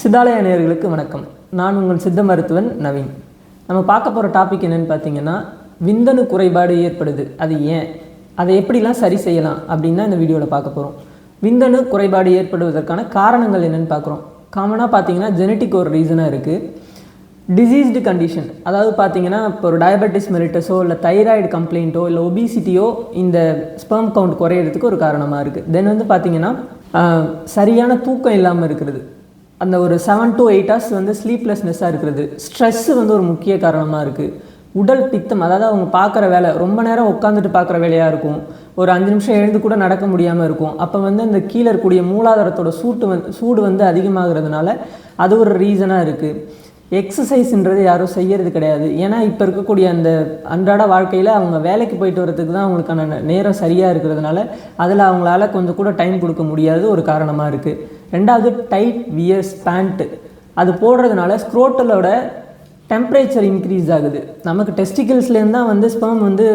சித்தாலய நேயர்களுக்கு வணக்கம். நான் உங்கள் சித்த மருத்துவன் நவீன். நம்ம பார்க்க போகிற டாபிக் என்னன்னு பார்த்தீங்கன்னா விந்தணு குறைபாடு ஏற்படுது. அது ஏன்? அதை எப்படிலாம் சரி செய்யலாம் அப்படின்னு தான் இந்த வீடியோவில் பார்க்க போகிறோம் விந்தணு குறைபாடு ஏற்படுவதற்கான காரணங்கள் என்னன்னு பார்க்குறோம். காமனாக பார்த்தீங்கன்னா ஜெனட்டிக் ஒரு ரீசனாக இருக்குது டிசீஸ்டு கண்டிஷன் அதாவது பார்த்தீங்கன்னா இப்போ ஒரு டயபெட்டிஸ் மெரிட்டஸோ இல்லை தைராய்டு கம்ப்ளைண்ட்டோ இல்லை ஒபிசிட்டியோ இந்த ஸ்பெர்ம் கவுண்ட் குறையிறதுக்கு ஒரு காரணமாக இருக்குது தென் வந்து பார்த்தீங்கன்னா சரியான தூக்கம் இல்லாமல் இருக்கிறது. அந்த ஒரு செவன் டு எயிட் ஹவர்ஸ் வந்து ஸ்லீப்லெஸ்னஸ்ஸாக இருக்கிறது. ஸ்ட்ரெஸ்ஸு வந்து ஒரு முக்கிய காரணமாக இருக்குது உடல் பித்தம் அதாவது அவங்க பார்க்குற வேலை ரொம்ப நேரம் உட்காந்துட்டு பார்க்குற வேலையாக இருக்கும். ஒரு அஞ்சு நிமிஷம் எழுந்து கூட நடக்க முடியாமல் இருக்கும். அப்போ வந்து அந்த கீழே இருக்கக்கூடிய மூலாதாரத்தோட சூட்டு வந்து சூடு வந்து அதிகமாகிறதுனால அது ஒரு ரீசனாக இருக்குது எக்ஸசைஸ்ன்றது யாரும் செய்யறது கிடையாது. ஏன்னா இப்போ இருக்கக்கூடிய அந்த அன்றாட வாழ்க்கையில் அவங்க வேலைக்கு போயிட்டு வரதுக்கு தான் அவங்களுக்கான நேரம் சரியாக இருக்கிறதுனால அதில் அவங்களால கொஞ்சம் கூட டைம் கொடுக்க முடியாது ஒரு காரணமாக இருக்குது ரெண்டாவது டைட் வியர்ஸ் பேண்ட்டு அது போடுறதுனால ஸ்க்ரோட்டலோட டெம்பரேச்சர் இன்க்ரீஸ் ஆகுது. நமக்கு டெஸ்டிகல்ஸ்லேருந்து தான் வந்து ஸ்பெர்ம் வந்து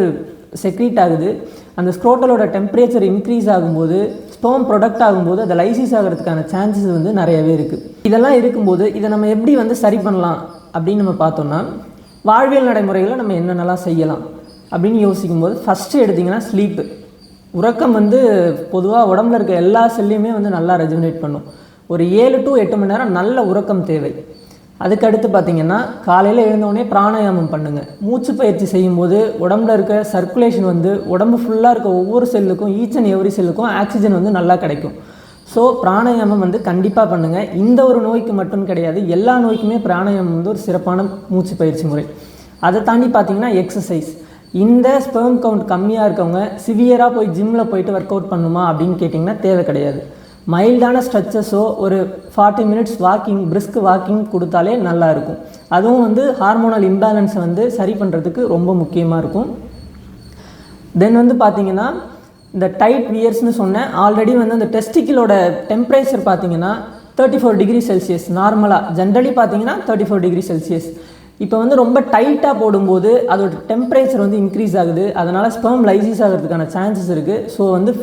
செக்ரீட் ஆகுது. அந்த ஸ்க்ரோட்டலோட டெம்பரேச்சர் இன்க்ரீஸ் ஆகும்போது ஸ்பெர்ம் ப்ரொடக்ட் ஆகும்போது அது லைசிஸ் ஆகிறதுக்கான சான்சஸ் வந்து நிறையவே இருக்குது இதெல்லாம் இருக்கும்போது இதை நம்ம எப்படி வந்து சரி பண்ணலாம் அப்படின்னு நம்ம பார்த்தோம்னா வாழ்வியல் நடைமுறைகளை நம்ம என்னென்னலாம் செய்யலாம் அப்படின்னு யோசிக்கும்போது ஃபஸ்ட்டு எடுத்திங்கன்னா ஸ்லீப்பு உறக்கம் வந்து பொதுவாக உடம்புல இருக்க எல்லா செல்லையுமே வந்து நல்லா ரெஜுனேட் பண்ணும். ஒரு ஏழு டு எட்டு மணி நேரம் நல்ல உறக்கம் தேவை. அதுக்கடுத்து பார்த்தீங்கன்னா காலையில் எழுந்தவுடனே பிராணாயாமம் பண்ணுங்கள் மூச்சு பயிற்சி செய்யும்போது உடம்புல இருக்க சர்க்குலேஷன் வந்து உடம்பு ஃபுல்லாக இருக்க ஒவ்வொரு செல்லுக்கும் ஈச் அண்ட் எவ்ரி செல்லுக்கும் ஆக்சிஜன் வந்து நல்லா கிடைக்கும். ஸோ பிராணாயாமம் வந்து கண்டிப்பாக பண்ணுங்கள் இந்த ஒரு நோய்க்கு மட்டும் கிடையாது எல்லா நோய்க்குமே பிராணாயாமம் வந்து ஒரு சிறப்பான மூச்சு பயிற்சி முறை. அதை தாண்டி பார்த்தீங்கன்னா எக்ஸசைஸ் இந்த ஸ்பெர்ம் கவுண்ட் கம்மியாக இருக்கவங்க சிவியராக போய் ஜிம்மில் போயிட்டு ஒர்க் அவுட் பண்ணுமா அப்படின்னு கேட்டிங்கன்னா தேவை கிடையாது. மைல்டான ஸ்ட்ரெச்சஸோ ஒரு forty minutes walking brisk walking கொடுத்தாலே நல்லா இருக்கும். அதுவும் வந்து ஹார்மோனல் இம்பேலன்ஸை வந்து சரி பண்ணுறதுக்கு ரொம்ப முக்கியமாக இருக்கும். தென் வந்து பார்த்தீங்கன்னா இந்த டைட் வியர்ஸ்னு சொன்னேன். ஆல்ரெடி வந்து அந்த டெஸ்டிக்கிலோட டெம்பரேச்சர் பார்த்தீங்கன்னா தேர்ட்டி ஃபோர் டிகிரி செல்சியஸ் நார்மலாக ஜென்ரலி பார்த்தீங்கன்னா தேர்ட்டி ஃபோர் டிகிரி செல்சியஸ் இப்போ வந்து ரொம்ப டைட்டாக போடும்போது அதோட டெம்பரேச்சர் வந்து இன்க்ரீஸ் ஆகுது. அதனால் ஸ்பெர்ம் லைசிஸ் ஆகிறதுக்கான சான்சஸ் இருக்குது ஸோ வந்து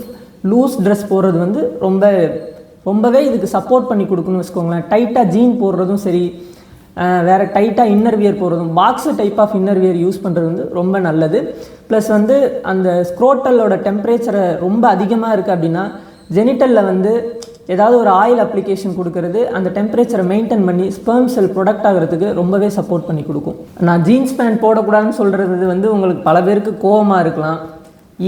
லூஸ் ட்ரெஸ் போடுறது வந்து ரொம்ப ரொம்பவே இதுக்கு சப்போர்ட் பண்ணி கொடுக்கணும்னு வச்சுக்கோங்களேன். டைட்டாக ஜீன் போடுறதும் சரி வேறு டைட்டாக இன்னர் வியர் போடுறதும் box type of inner wear use பண்ணுறது வந்து ரொம்ப நல்லது. ப்ளஸ் வந்து அந்த ஸ்க்ரோட்டலோட டெம்பரேச்சரை ரொம்ப அதிகமாக இருக்குது அப்படின்னா ஜெனிட்டலில் வந்து ஏதாவது ஒரு ஆயில் அப்ளிகேஷன் கொடுக்கறது அந்த டெம்பரேச்சரை மெயின்டைன் பண்ணி ஸ்பெர்ம் செல் ப்ரொடக்ட் ஆகிறதுக்கு ரொம்பவே சப்போர்ட் பண்ணி கொடுக்கும். நான் ஜீன்ஸ் பேண்ட் போடக்கூடாதுன்னு சொல்கிறது வந்து உங்களுக்கு பல பேருக்கு கோவமாக இருக்கலாம்.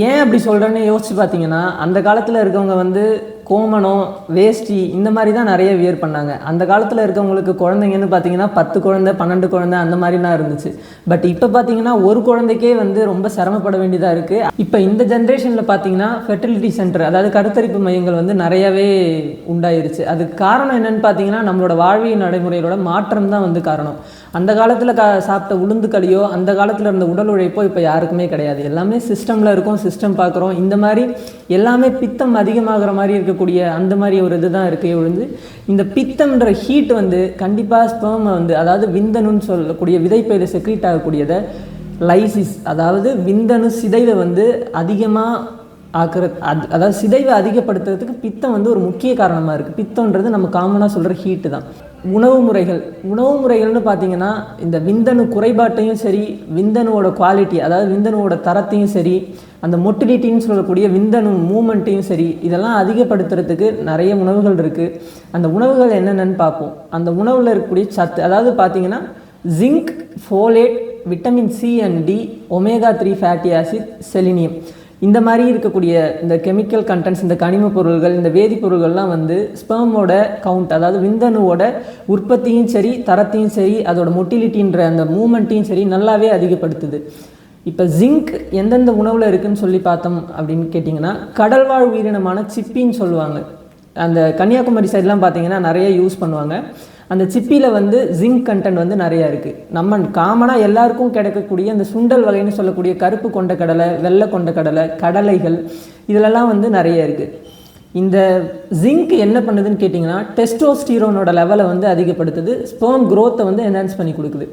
ஏன் அப்படி சொல்கிறேன்னு யோசிச்சு பார்த்தீங்கன்னா அந்த காலத்தில் இருக்கவங்க வந்து கோமணம் வேஷ்டி இந்த மாதிரி தான் நிறைய வியர் பண்ணாங்க. அந்த காலத்தில் இருக்கவங்களுக்கு குழந்தைங்கன்னு பார்த்தீங்கன்னா பத்து குழந்தை பன்னெண்டு குழந்தை அந்த மாதிரிலாம் இருந்துச்சு. பட் இப்போ பார்த்தீங்கன்னா ஒரு குழந்தைக்கே வந்து ரொம்ப சிரமப்பட வேண்டியதாக இருக்குது இப்போ இந்த ஜென்ரேஷனில் பார்த்தீங்கன்னா ஃபெர்டிலிட்டி சென்டர் அதாவது கருத்தரிப்பு மையங்கள் வந்து நிறையவே உண்டாயிருச்சு. அதுக்கு காரணம் என்னன்னு பார்த்தீங்கன்னா நம்மளோட வாழ்வியல் நடைமுறைகளோட மாற்றம் தான் வந்து காரணம். அந்த காலத்தில் க சாப்பிட்ட உளுந்து களியோ அந்த காலத்தில் இருந்த உடல் உழைப்போ இப்போ யாருக்குமே கிடையாது. எல்லாமே சிஸ்டமில் இருக்கும் சிஸ்டம் பார்க்குறோம் இந்த மாதிரி எல்லாமே பித்தம் அதிகமாகிற மாதிரி இருக்கக்கூடிய அந்த மாதிரி ஒரு இதுதான் இருக்கே ஒழிஞ்சு இந்த பித்தம்ன்ற ஹீட் வந்து கண்டிப்பாக ஸ்பெர்மை வந்து அதாவது விந்தணுன்னு சொல்லக்கூடிய விதைப்பயிறு செக்ரீட் ஆகக்கூடியதை லைசிஸ் அதாவது விந்தணு சிதைவை வந்து அதிகமாக ஆக்குற அது அதாவது சிதைவை அதிகப்படுத்துறதுக்கு பித்தம் வந்து ஒரு முக்கிய காரணமாக இருக்குது பித்தம்ன்றது நம்ம காமனாக சொல்கிற ஹீட்டு தான். உணவு முறைகள் உணவு முறைகள்னு பார்த்தீங்கன்னா இந்த விந்தணு குறைபாட்டையும் சரி விந்தணுவோட குவாலிட்டி அதாவது விந்தணுவோட தரத்தையும் சரி அந்த மொட்டிலிட்டின்னு சொல்லக்கூடிய விந்தணு மூமெண்ட்டையும் சரி இதெல்லாம் அதிகப்படுத்துறதுக்கு நிறைய உணவுகள் இருக்குது அந்த உணவுகள் என்னென்னன்னு பார்ப்போம். அந்த உணவில் இருக்கக்கூடிய சத்து அதாவது பார்த்தீங்கன்னா zinc folate vitamin C and D omega three fatty acid selenium இந்த மாதிரி இருக்கக்கூடிய இந்த கெமிக்கல் கண்டென்ட்ஸ் இந்த கனிமப் பொருள்கள் இந்த வேதிப்பொருள்கள்லாம் வந்து ஸ்பெர்மோட கவுண்ட் அதாவது விந்தணுவோட உற்பத்தியும் சரி தரத்தையும் சரி அதோட மொட்டிலிட்டின்ற அந்த மூமெண்ட்டையும் சரி நல்லாவே அதிகப்படுத்துது. இப்போ ஜிங்க் எந்தெந்த உணவில் இருக்குன்னு சொல்லி பார்த்தோம் அப்படின்னு கேட்டிங்கன்னா கடல்வாழ் உயிரினமான சிப்பின்னு சொல்லுவாங்க. அந்த கன்னியாகுமரி சைட்லாம் பார்த்தீங்கன்னா நிறைய யூஸ் பண்ணுவாங்க. அந்த சிப்பியில் வந்து ஜிங்க் கண்டென்ட் வந்து நிறையா இருக்குது நம்ம காமனாக எல்லாருக்கும் கிடைக்கக்கூடிய அந்த சுண்டல் வகைன்னு சொல்லக்கூடிய கருப்பு கொண்ட கடலை வெள்ளை கொண்ட கடலை கடலைகள் இதிலெல்லாம் வந்து நிறைய இருக்குது இந்த ஜிங்க் என்ன பண்ணுதுன்னு கேட்டிங்கன்னா டெஸ்டோஸ்டீரோனோட லெவலை வந்து அதிகப்படுத்துது. ஸ்பெர்ம் க்ரோத்தை வந்து என்ஹான்ஸ் பண்ணி கொடுக்குது.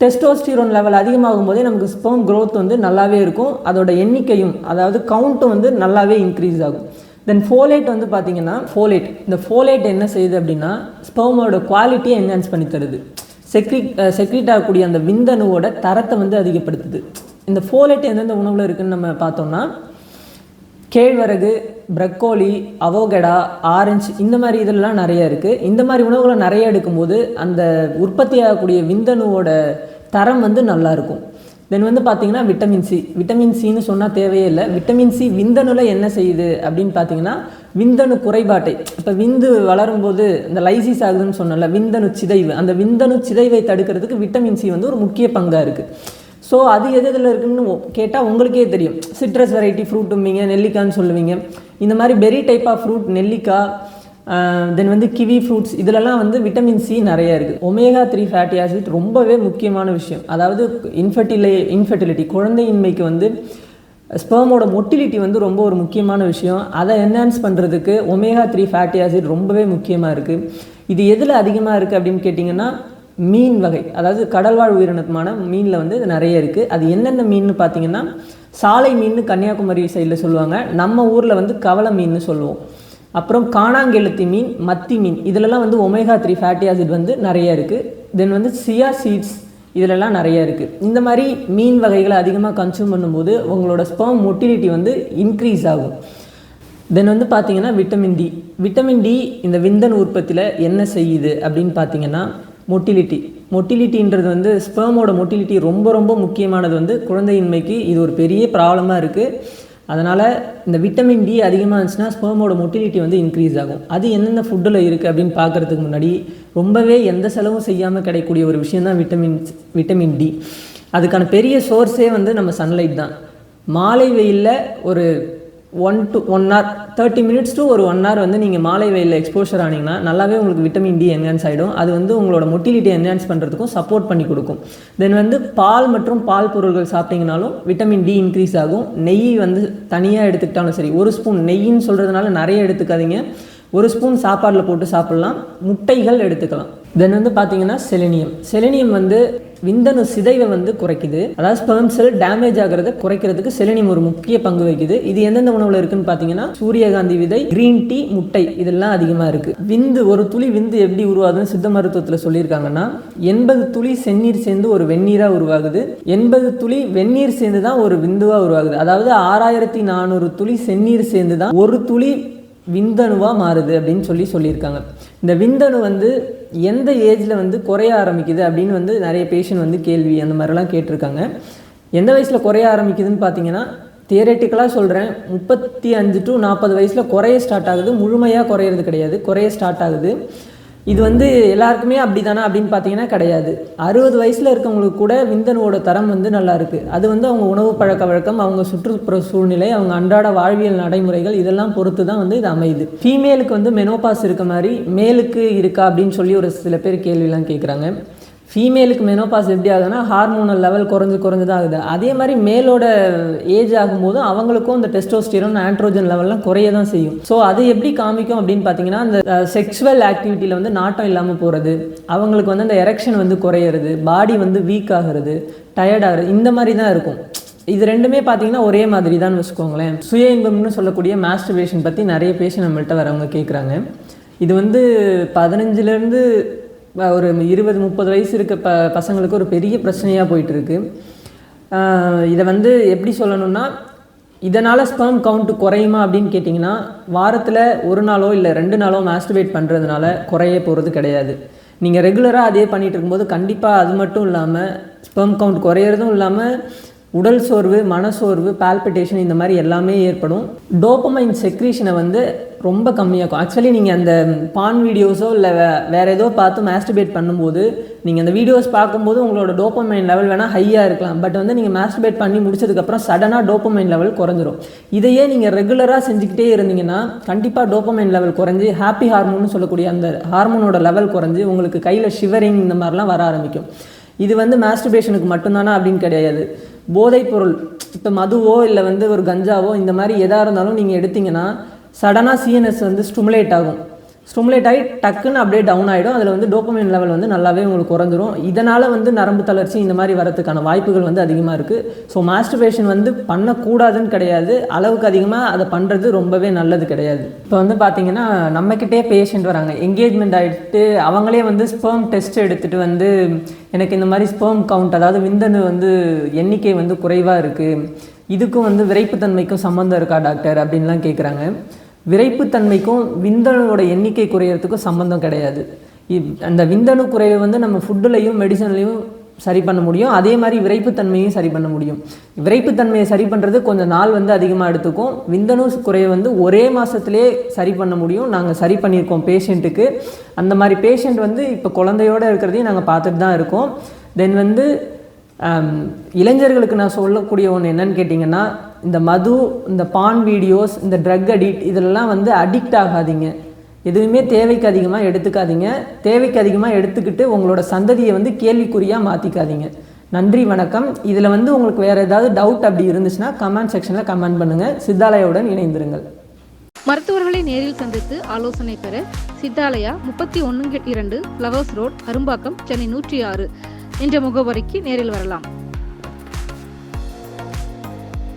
டெஸ்டோஸ்டீரோன் லெவல் அதிகமாகும் போதே நமக்கு ஸ்பெர்ம் க்ரோத் வந்து நல்லாவே இருக்கும். அதோட எண்ணிக்கையும் அதாவது கவுண்ட்டும் வந்து நல்லாவே இன்க்ரீஸ் ஆகும். தென் ஃபோலேட் வந்து பார்த்தீங்கன்னா ஃபோலேட் இந்த ஃபோலேட் என்ன செய்யுது அப்படின்னா ஸ்பெர்மோட குவாலிட்டியை என்ஹான்ஸ் பண்ணி தருது. செக்ரிட் செக்ரிட் ஆகக்கூடிய அந்த விந்தணுவோட தரத்தை வந்து அதிகப்படுத்துது. இந்த ஃபோலேட் எந்தெந்த உணவில் இருக்குன்னு நம்ம பார்த்தோம்னா கேழ்வரகு ப்ரக்கோலி அவோகடா ஆரஞ்சு இந்த மாதிரி இதெல்லாம் நிறைய இருக்குது இந்த மாதிரி உணவுகளை நிறைய எடுக்கும்போது அந்த உற்பத்தி ஆகக்கூடிய விந்தணுவோட தரம் வந்து நல்லா இருக்கும். தென் வந்து பார்த்தீங்கன்னா விட்டமின் சி விட்டமின் சின்னு சொன்னால் தேவையே இல்லை. விட்டமின் சி விந்தணுல என்ன செய்யுது அப்படின்னு பார்த்தீங்கன்னா விந்தணு குறைபாட்டை. இப்போ விந்து வளரும்போது இந்த லைசிஸ் ஆகுதுன்னு சொன்னல விந்தணு சிதைவு. அந்த விந்தணு சிதைவை தடுக்கிறதுக்கு விட்டமின் சி வந்து ஒரு முக்கிய பங்காக இருக்குது ஸோ அது எது எதில் இருக்குன்னு கேட்டால் உங்களுக்கே தெரியும். சிட்ரஸ் வெரைட்டி ஃப்ரூட்டும்பீங்க நெல்லிக்காய்ன்னு சொல்லுவீங்க. இந்த மாதிரி பெரி டைப் ஆஃப் ஃப்ரூட் நெல்லிக்காய் தென் வந்து கிவி ஃப்ரூட்ஸ் இதிலலாம் வந்து விட்டமின் சி நிறைய இருக்குது ஒமேகா த்ரீ ஃபேட்டி ஆசிட் ரொம்பவே முக்கியமான விஷயம். அதாவது இன்ஃபர்டிலை இன்ஃபர்டிலிட்டி குழந்தையின்மைக்கு வந்து ஸ்பெர்மோட மொட்டிலிட்டி வந்து ரொம்ப ஒரு முக்கியமான விஷயம். அதை என்ஹான்ஸ் பண்ணுறதுக்கு ஒமேகா த்ரீ ஃபேட்டி ஆசிட் ரொம்பவே முக்கியமாக இருக்குது இது எதில் அதிகமாக இருக்குது அப்படின்னு கேட்டிங்கன்னா மீன் வகை. அதாவது கடல்வாழ் உயிரினத்துமான மீனில் வந்து இது நிறைய இருக்குது அது என்னென்ன மீன் பார்த்தீங்கன்னா சாலை மீன் கன்னியாகுமரி சைடில் சொல்லுவாங்க. நம்ம ஊரில் வந்து கவலை மீன் சொல்லுவோம். அப்புறம் காணாங்கெழுத்தி மீன் மத்தி மீன் இதிலலாம் வந்து ஒமேகா த்ரீ ஃபேட்டி ஆசிட் வந்து நிறைய இருக்குது தென் வந்து சியா சீட்ஸ் இதிலெல்லாம் நிறைய இருக்குது இந்த மாதிரி மீன் வகைகளை அதிகமாக கன்சியூம் பண்ணும்போது உங்களோட ஸ்பெர்ம் மொட்டிலிட்டி வந்து இன்க்ரீஸ் ஆகும். தென் வந்து பார்த்திங்கன்னா விட்டமின் டி விட்டமின் டி இந்த விந்தன் உற்பத்தியில் என்ன செய்யுது அப்படின்னு பார்த்தீங்கன்னா மொட்டிலிட்டி மொட்டிலிட்டின்றது வந்து ஸ்பெர்மோட மொட்டிலிட்டி ரொம்ப ரொம்ப முக்கியமானது வந்து குழந்தையின்மைக்கு இது ஒரு பெரிய ப்ராப்ளமாக இருக்குது அதனால் இந்த விட்டமின் டி அதிகமாக இருந்துச்சுன்னா ஸ்பெர்மோட மொட்டிலிட்டி வந்து இன்க்ரீஸ் ஆகும். அது எந்தெந்த ஃபுட்டில் இருக்குது அப்படின்னு பார்க்குறதுக்கு முன்னாடி ரொம்பவே எந்த செலவும் செய்யாமல் கிடைக்கக்கூடிய ஒரு விஷயம் தான் விட்டமின் விட்டமின் டி அதுக்கான பெரிய சோர்ஸே வந்து நம்ம சன்லைட் தான். மாலை வெயிலில் ஒரு one to one hour thirty minutes to ஒரு ஒன் ஹவர் வந்து நீங்கள் மாலை வெயிலில் எக்ஸ்போஷர் ஆனீங்கன்னா நல்லாவே உங்களுக்கு விட்டமின் டி என்ஹான்ஸ் ஆகிடும் அது வந்து உங்களோட மொட்டிலிட்டி என்ஹான்ஸ் பண்ணுறதுக்கும் சப்போர்ட் பண்ணி கொடுக்கும். தென் வந்து பால் மற்றும் பால் பொருட்கள் சாப்பிட்டீங்கனாலும் விட்டமின் டி இன்க்ரீஸ் ஆகும். நெய் வந்து தனியாக எடுத்துக்கிட்டாலும் சரி ஒரு ஸ்பூன் நெய்ன்னு சொல்கிறதுனால நிறைய எடுத்துக்காதீங்க. ஒரு ஸ்பூன் சாப்பாட்டில் போட்டு சாப்பிட்லாம். முட்டைகள் எடுத்துக்கலாம். தென் வந்து பார்த்தீங்கன்னா செலினியம் செலினியம் வந்து விந்தணு சிதைவை வந்து குறைக்குது. அதாவது ஸ்பெர்ம் செல் டேமேஜ் ஆகிறத குறைக்கிறதுக்கு செலினியம் ஒரு முக்கிய பங்கு வகிக்குது. இது எந்தெந்த உணவுல இருக்குன்னு பார்த்தீங்கன்னா சூரியகாந்தி விதை கிரீன் டீ முட்டை இதெல்லாம் அதிகமாக இருக்கு. விந்து ஒரு துளி விந்து எப்படி உருவாகுதுன்னு சித்த மருத்துவத்தில் சொல்லியிருக்காங்கன்னா எண்பது துளி செந்நீர் சேர்ந்து ஒரு வெந்நீராக உருவாகுது. எண்பது துளி வெந்நீர் சேர்ந்து தான் ஒரு விந்துவாக உருவாகுது. அதாவது ஆறாயிரத்தி நானூறு துளி செந்நீர் சேர்ந்து தான் ஒரு துளி விந்தணுவாக மாறுது அப்படின்னு சொல்லி சொல்லியிருக்காங்க. இந்த விந்தணு வந்து எந்த ஏஜில் வந்து குறைய ஆரம்பிக்குது அப்படின்னு வந்து நிறைய பேஷண்ட் வந்து கேள்வி அந்த மாதிரிலாம் கேட்டிருக்காங்க. எந்த வயசில் குறைய ஆரம்பிக்குதுன்னு பார்த்தீங்கன்னா தியரட்டிக்கலாக சொல்கிறேன் முப்பத்தி அஞ்சு டு நாற்பது வயசில் குறைய ஸ்டார்ட் ஆகுது. முழுமையாக குறையிறது கிடையாது. குறைய ஸ்டார்ட் ஆகுது. இது வந்து எல்லாருக்குமே அப்படி தானே அப்படின்னு பார்த்தீங்கன்னா கிடையாது. அறுபது வயசில் இருக்கவங்களுக்கு கூட விந்தணுவோட தரம் வந்து நல்லா இருக்குது அது வந்து அவங்க உணவு பழக்க வழக்கம் அவங்க சுற்றுப்புற சூழ்நிலை அவங்க அன்றாட வாழ்வியல் நடைமுறைகள் இதெல்லாம் பொறுத்து தான் வந்து இது அமையுது. ஃபீமேலுக்கு வந்து மெனோபாஸ் இருக்க மாதிரி மேலுக்கு இருக்கா அப்படின்னு சொல்லி ஒரு சில பேர் கேள்விலாம் கேட்குறாங்க ஃபீமேலுக்கு மெனோபாஸ் எப்படி ஆகுதுன்னா ஹார்மோனல் லெவல் குறைஞ்சு குறைஞ்சு தான் ஆகுது. அதே மாதிரி மேலோட ஏஜ் ஆகும்போது அவங்களுக்கும் இந்த டெஸ்டோஸ்டிரோன் ஆண்ட்ரோஜன் லெவல்லாம் குறைய தான் செய்யும். ஸோ அது எப்படி காமிக்கும் அப்படின்னு பார்த்தீங்கன்னா அந்த செக்ஷுவல் ஆக்டிவிட்டியில் வந்து நாட்டம் இல்லாமல் போகிறது அவங்களுக்கு வந்து அந்த எரெக்ஷன் வந்து குறையிறது பாடி வந்து வீக் ஆகிறது டயர்ட் ஆகுறது இந்த மாதிரி தான் இருக்கும். இது ரெண்டுமே பார்த்தீங்கன்னா ஒரே மாதிரி தான் வச்சுக்கோங்களேன். சுய இன்பம்னு சொல்லக்கூடிய மாஸ்டர்வேஷன் பற்றி நிறைய பேஷண்ட் நம்மள்கிட்ட வரவங்க கேட்குறாங்க இது வந்து பதினஞ்சுலேருந்து ஒரு இருபது முப்பது வயசு இருக்க ப பசங்களுக்கு ஒரு பெரிய பிரச்சனையாக போயிட்டுருக்கு. இதை வந்து எப்படி சொல்லணும்னா இதனால் ஸ்பெர்ம் கவுண்ட் குறையுமா அப்படின்னு கேட்டிங்கன்னா வாரத்தில் ஒரு நாளோ இல்லை ரெண்டு நாளோ மாஸ்டிவேட் பண்ணுறதுனால குறைய போகிறது கிடையாது. நீங்கள் ரெகுலராக அதே பண்ணிகிட்டு இருக்கும்போது கண்டிப்பாக அது மட்டும் இல்லாமல் ஸ்பெர்ம் கவுண்ட் குறையிறதும் இல்லாமல் உடல் சோர்வு மனசோர்வு பால்பிட்டேஷன் இந்த மாதிரி எல்லாமே ஏற்படும். டோப்பமைன் செக்ரீஷனை வந்து ரொம்ப கம்மியாகும் ஆக்சுவலி நீங்கள் அந்த பான் வீடியோஸோ இல்லை வே வேறு ஏதோ பார்த்து மாஸ்டிபேட் பண்ணும்போது நீங்கள் அந்த வீடியோஸ் பார்க்கும்போது உங்களோட டோப்பமைன் லெவல் வேணால் ஹையாக இருக்கலாம். பட் வந்து நீங்கள் மாஸ்டிபேட் பண்ணி முடிச்சதுக்கப்புறம் சடனாக டோப்பமைன் லெவல் குறைஞ்சிரும். இதையே நீங்கள் ரெகுலராக செஞ்சுக்கிட்டே இருந்தீங்கன்னா கண்டிப்பாக டோப்பமைன் லெவல் குறைஞ்சி ஹாப்பி ஹார்மோன்னு சொல்லக்கூடிய அந்த ஹார்மோனோட லெவல் குறைஞ்சி உங்களுக்கு கையில் ஷிவரிங் இந்த மாதிரிலாம் வர ஆரம்பிக்கும். இது வந்து மாஸ்டர்பேஷனுக்கு மட்டும்தானா அப்படின்னு கிடையாது. போதைப் பொருள் இப்போ மதுவோ இல்லை வந்து ஒரு கஞ்சாவோ இந்த மாதிரி எதாக இருந்தாலும் நீங்கள் எடுத்தீங்கன்னா சடனாக சிஎன்எஸ் வந்து ஸ்டிமுலேட் ஆகும். ஸ்டிமுலேட் ஆகி டக்குன்னு அப்படியே டவுன் ஆகிடும் அதில் வந்து டோப்பமைன் லெவல் வந்து நல்லாவே உங்களுக்கு குறைஞ்சிரும். இதனால் வந்து நரம்பு தளர்ச்சி இந்த மாதிரி வரதுக்கான வாய்ப்புகள் வந்து அதிகமாக இருக்குது ஸோ மாஸ்டர்பேஷன் வந்து பண்ணக்கூடாதுன்னு கிடையாது. அளவுக்கு அதிகமாக அதை பண்ணுறது ரொம்பவே நல்லது கிடையாது. இப்போ வந்து பார்த்தீங்கன்னா நம்மக்கிட்டே பேஷண்ட் வராங்க. என்கேஜ்மெண்ட் ஆகிட்டு அவங்களே வந்து ஸ்பெர்ம் டெஸ்ட் எடுத்துகிட்டு வந்து எனக்கு இந்த மாதிரி ஸ்பெர்ம் கவுண்ட் அதாவது விந்தணு வந்து எண்ணிக்கை வந்து குறைவாக இருக்குது இதுக்கும் வந்து விரைப்புத்தன்மைக்கும் சம்மந்தம் இருக்கா டாக்டர்? அப்படின்லாம் கேட்குறாங்க விரைப்புத்தன்மைக்கும் விந்தணுவோட எண்ணிக்கை குறையிறதுக்கும் சம்மந்தம் கிடையாது. இ- அந்த விந்தணு குறைவை வந்து நம்ம ஃபுட்டுலையும் மெடிசன்லையும் சரி பண்ண முடியும். அதே மாதிரி விரைப்புத்தன்மையும் சரி பண்ண முடியும். விரைப்புத்தன்மையை சரி பண்ணுறது கொஞ்சம் நாள் வந்து அதிகமாக எடுத்துக்கும். விந்தணு குறையை வந்து ஒரே மாதத்துலேயே சரி பண்ண முடியும். நாங்கள் சரி பண்ணியிருக்கோம் பேஷண்ட்டுக்கு அந்த மாதிரி பேஷண்ட் வந்து இப்போ குழந்தையோடு இருக்கிறதையும் நாங்கள் பார்த்துட்டு தான் இருக்கோம். தென் வந்து இளைஞர்களுக்கு நான் சொல்லக்கூடிய ஒன்று என்னன்னு கேட்டிங்கன்னா இந்த மது இந்த பான் வீடியோஸ் இந்த ட்ரக் அடிக்ட் இதெல்லாம் வந்து அடிக்ட் ஆகாதீங்க. எதுவுமே தேவைக்கு அதிகமாக எடுத்துக்காதீங்க. தேவைக்கு அதிகமாக எடுத்துக்கிட்டு உங்களோட சந்ததியை வந்து கேள்விக்குறியாக மாற்றிக்காதீங்க நன்றி வணக்கம். இதில் வந்து உங்களுக்கு வேறு ஏதாவது டவுட் அப்படி இருந்துச்சுன்னா கமெண்ட் செக்ஷனில் கமெண்ட் பண்ணுங்கள் சித்தாலயாவுடன் இணைந்திருங்கள். மருத்துவர்களை நேரில் சந்தித்து ஆலோசனை பெற சித்தாலயா முப்பத்தி ஒன்று இரண்டு ஃப்ளவர்ஸ் ரோட் அரும்பாக்கம் சென்னை நூற்றி ஆறு. என்ற முகவரிக்கு நேரில் வரலாம்.